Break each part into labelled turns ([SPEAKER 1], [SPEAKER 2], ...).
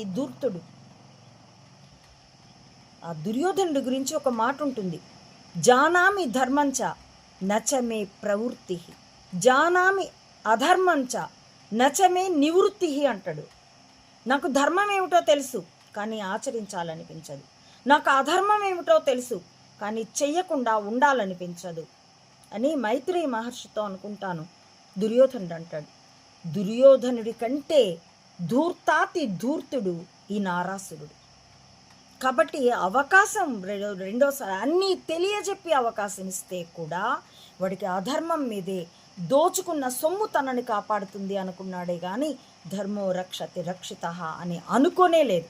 [SPEAKER 1] ఈ దూర్తుడు. ఆ దుర్యోధనుడి గురించి ఒక మాట ఉంటుంది. జానామి ధర్మంచ నచమే ప్రవృత్తి. జానామి అధర్మంచ నచమే నివృత్తి అంటాడు. నాకు ధర్మం ఏమిటో తెలుసు కానీ ఆచరించాలనిపించదు. నాకు అధర్మం ఏమిటో తెలుసు కానీ చెయ్యకుండా ఉండాలనిపించదు అని మైత్రి మహర్షితో అనుకుంటాను. దుర్యోధనుడు అంటాడు. దుర్యోధనుడి కంటే ధూర్తాతి ధూర్తుడు ఈ నారాసురుడు. కాబట్టి అవకాశం రెండో రెండోసారి అన్నీ తెలియజెప్పి అవకాశం ఇస్తే కూడా వాడికి అధర్మం మీదే దోచుకున్న సొమ్ము తనని కాపాడుతుంది అనుకున్నాడే కానీ ధర్మో రక్షతి రక్షిత అని అనుకోనే లేదు.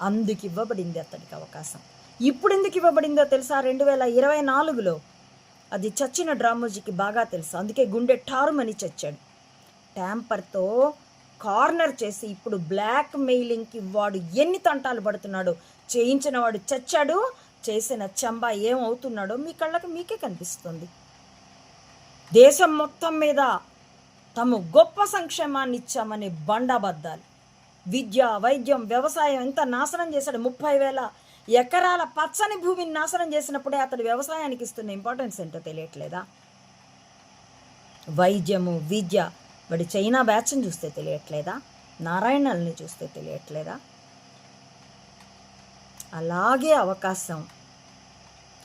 [SPEAKER 1] అందుకు ఇవ్వబడింది అతడికి అవకాశం. ఇప్పుడు ఎందుకు ఇవ్వబడిందో తెలుసా? రెండు వేల ఇరవై నాలుగులో అది చచ్చిన డ్రామోజీకి బాగా తెలుసు. అందుకే గుండె ఠారుమని చచ్చాడు. ట్యాంపర్తో కార్నర్ చేసి ఇప్పుడు బ్లాక్ మెయిలింగ్కి వాడు ఎన్ని తంటాలు పడుతున్నాడో? చేయించిన వాడు చచ్చాడు చేసిన చెంబా ఏమవుతున్నాడో మీ కళ్ళకు మీకే కనిపిస్తుంది. దేశం మొత్తం మీద తము గొప్ప సంక్షేమాన్ని ఇచ్చామనే బండాబద్దాలు. విద్య వైద్యం వ్యవసాయం ఎంత నాశనం చేశాడు. ముప్పై వేల ఎకరాల పచ్చని భూమిని నాశనం చేసినప్పుడే అతడు వ్యవసాయానికి ఇస్తున్న ఇంపార్టెన్స్ ఏంటో తెలియట్లేదా? వైద్యము విద్య వాడి చైనా బ్యాచ్ని చూస్తే తెలియట్లేదా? నారాయణల్ని చూస్తే తెలియట్లేదా? అలాగే అవకాశం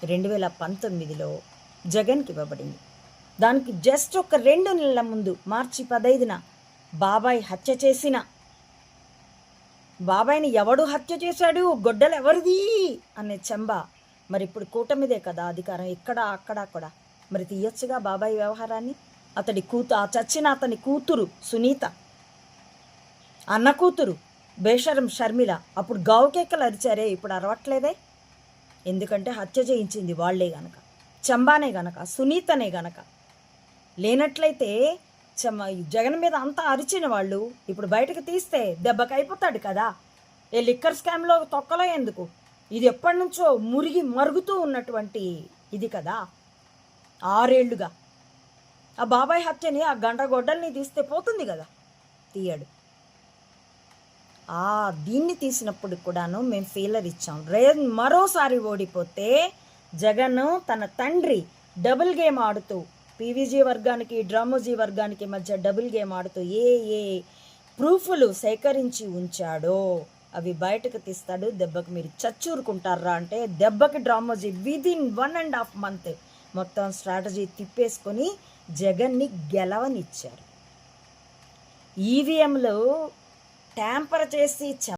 [SPEAKER 1] రెండు వేల పంతొమ్మిదిలో జగన్కి ఇవ్వబడింది. దానికి జస్ట్ ఒక రెండు నెలల ముందు మార్చి పదైదున బాబాయ్ హత్య చేసిన. బాబాయ్ని ఎవడు హత్య చేశాడు? గొడ్డలు ఎవరిది? అనే చెంబ మరి ఇప్పుడు కూటమిదే కదా అధికారం. ఇక్కడ అక్కడ అక్కడ మరి తీయొచ్చుగా బాబాయ్ వ్యవహారాన్ని? అతడి కూతు ఆ చచ్చిన అతని కూతురు సునీత. అన్న కూతురు బేషరం షర్మిల. అప్పుడు గావుకేకలు అరిచారే ఇప్పుడు అరవట్లేదే? ఎందుకంటే హత్య చేయించింది వాళ్ళే గనక. చంబానే గనక సునీతనే గనక. లేనట్లయితే చమ జగన్ మీద అంతా అరిచిన వాళ్ళు ఇప్పుడు బయటకు తీస్తే దెబ్బకి అయిపోతాడు కదా. ఏ లిక్కర్ స్కామ్లో తొక్కలో ఎందుకు? ఇది ఎప్పటి నుంచో మురిగి మరుగుతూ ఉన్నటువంటి ఇది కదా. ఆరేళ్ళుగా ఆ బాబాయ్ హత్యని ఆ గండ్రగొడ్డల్ని తీస్తే పోతుంది కదా? తీయడు. ఆ దీన్ని తీసినప్పుడు కూడాను మేము ఫెయిలర్ ఇచ్చాం. రే మరోసారి ఓడిపోతే జగన్ తన తండ్రి డబుల్ గేమ్ ఆడుతూ పీవీజీ వర్గానికి డ్రామోజీ వర్గానికి మధ్య డబుల్ గేమ్ ఆడుతూ ఏ ఏ ప్రూఫ్లు సేకరించి ఉంచాడో అవి బయటకు తీస్తాడు దెబ్బకు. మీరు చచ్చూరుకుంటారా అంటే దెబ్బకి Dramoji within one and half month మొత్తం స్ట్రాటజీ తిప్పేసుకొని జగన్ని గెలవనిచ్చారు. ఈవీఎంలు ట్యాంపర్ చేసి